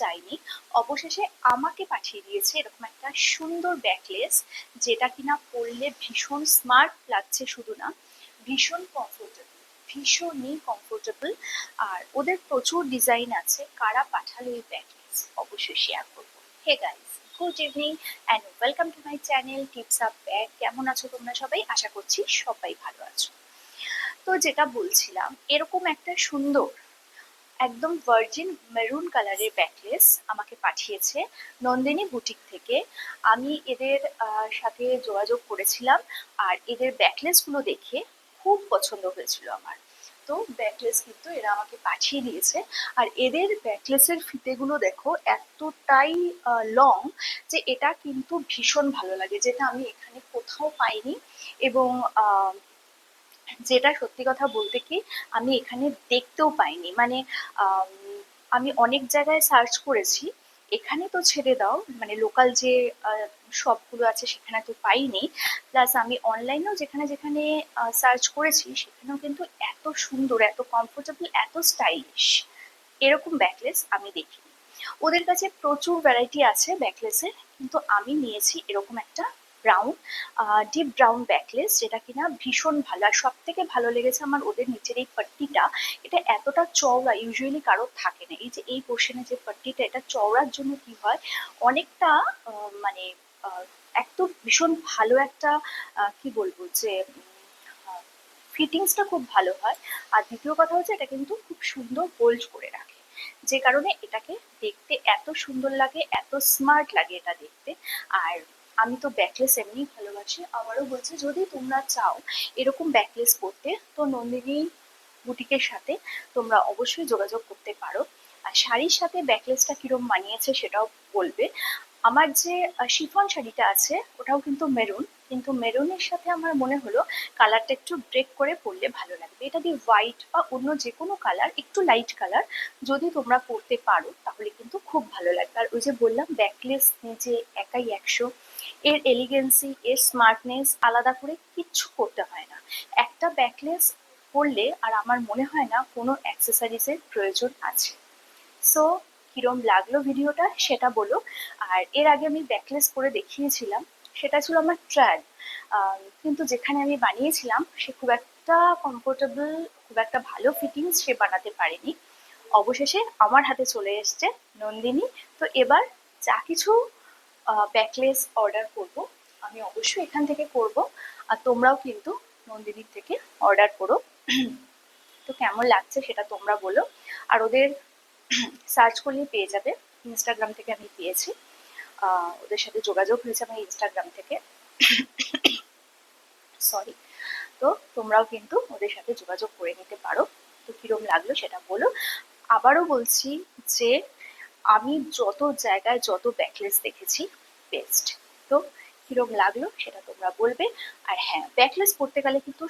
চাইনি। অবশেষে আমাকে পাঠিয়ে দিয়েছে এরকম একটা সুন্দর ব্যাকলেস যেটা কিনা পরলে ভীষণ স্মার্ট লাগছে শুধু না, ভীষণ কমফোর্টেবল ভীষণই কমফোর্টেবল আর ওদের প্রচুর ডিজাইন আছে, কারা পাঠালো এই ব্যাকলেস অবশ্যই শেয়ার করব। Hey guys good evening and welcome to my channel tips up bag কেমন আছো তোমরা সবাই? আশা করছি সবাই ভালো আছো। তো যেটা বলছিলাম, এরকম একটা সুন্দর একদম ভার্জিন মেরুন কালারের ব্যাকলেস আমাকে পাঠিয়েছে নন্দিনী বুটিক থেকে। আমি এদের সাথে যোগাযোগ করেছিলাম আর এদের ব্যাকলেসগুলো দেখে খুব পছন্দ হয়েছিল আমার। তো ব্যাকলেস কিন্তু এরা আমাকে পাঠিয়ে দিয়েছে। আর এদের ব্যাকলেসের ফিতেগুলো দেখো এতটাই লং যে এটা কিন্তু ভীষণ ভালো লাগে, যেটা আমি এখানে কোথাও পাইনি। এবং যেটা সত্যি কথা বলতে কি আমি এখানে দেখতেও পাইনি। মানে আম, অনেক জায়গায় সার্চ করেছি। এখানে তো ছেড়ে দাও মানে লোকাল যে শপগুলো আছে সেখানে তো পাইনি। প্লাস আমি অনলাইনেও যেখানে যেখানে সার্চ করেছি সেখানেও কিন্তু এত সুন্দর এত কমফোর্টেবল এত স্টাইলিশ এরকম ব্যাকলেস আমি দেখিনি। ওদের কাছে প্রচুর ভ্যারাইটি আছে ব্যাকলেসের কিন্তু আমি নিয়েছি এরকম একটা ব্রাউন ডিপ ব্রাউন ব্যাকলেস যেটা কিনা ভীষণ ভালো। আর সব থেকে ভালো লেগেছে আমার ওদের নিচের এই পট্টিটা এটা এতটা চওড়া ইউজুয়ালি কারোর থাকে না। এই যে এই পোর্শনে যে পাট্টিটা এটা চওড়ার জন্য কি হয় অনেকটা মানে আহ, এক তো ভীষণ ভালো একটা কি বলব যে ফিটিংসটা খুব ভালো হয়। আর দ্বিতীয় কথা হচ্ছে এটা কিন্তু খুব সুন্দর হোল্ড করে রাখে। যে কারণে এটাকে দেখতে এত সুন্দর লাগে এত স্মার্ট লাগে এটা দেখতে। আর আমি তো ব্যাকলেস এমনি ভালোবাসি। আবারও বলছি, যদি তোমরা চাও এরকম ব্যাকলেস পরতে তো নন্দিনী বুটিকের সাথে তোমরা অবশ্যই যোগাযোগ করতে পারো। আর শাড়ির সাথে ব্যাকলেসটা কিরম মানিয়েছে সেটাও বলবে। আমার যে শিফন শাড়িটা আছে, ওটাও কিন্তু মেরুন কিন্তু মেরুনের সাথে আমার মনে হলো কালারটা একটু ব্রেক করে পরলে ভালো লাগবে। এটা দিয়ে হোয়াইট বা অন্য যে কোনো কালার একটু লাইট কালার যদি তোমরা পরতে পারো, তাহলে কিন্তু খুব ভালো লাগবে। আর ওই যে বললাম ব্যাকলেস নিচে একাই একশো এর এলিগেন্সি এর স্মার্টনেস আলাদা করে কিচ্ছু করতে হয় না। একটা ব্যাকলেস পরলে আর আমার মনে হয় না কোনো অ্যাক্সেসরিজের প্রয়োজন আছে। সো কিরম লাগল ভিডিওটা সেটা বলো। আর এর আগে আমি ব্যাকলেস করে দেখিয়েছিলাম, সেটা ছিল আমার ট্রায়াল কিন্তু যেখানে আমি বানিয়েছিলাম, সে খুব একটা কমফোর্টেবল খুব একটা ভালো ফিটিংস সে বানাতে পারেনি। অবশেষে আমার হাতে চলে এসছে নন্দিনী। তো এবার যা কিছু ব্যাকলেস অর্ডার করব। আমি অবশ্যই এখান থেকে করব। আর তোমরাও কিন্তু নন্দিনীর থেকে অর্ডার করো। তো কেমন লাগছে সেটা তোমরা বলো। আর ওদের সার্চ করলে পেয়ে যাবে। ইনস্টাগ্রাম থেকে আমি পেয়েছি। ওদের সাথে যোগাযোগ হয়েছে আমার ইনস্টাগ্রাম থেকে। সরি তো তোমরাও কিন্তু ওদের সাথে যোগাযোগ করে নিতে পারো। তো কিরম লাগল সেটা বলো। আবারও বলছি যে আমি যত জায়গায় যত ব্যাকলেস দেখেছি বেস্ট তো কীরকম লাগল সেটা তোমরা বলবে। আর হ্যাঁ ব্যাকলেস পড়তে গেলে কিন্তু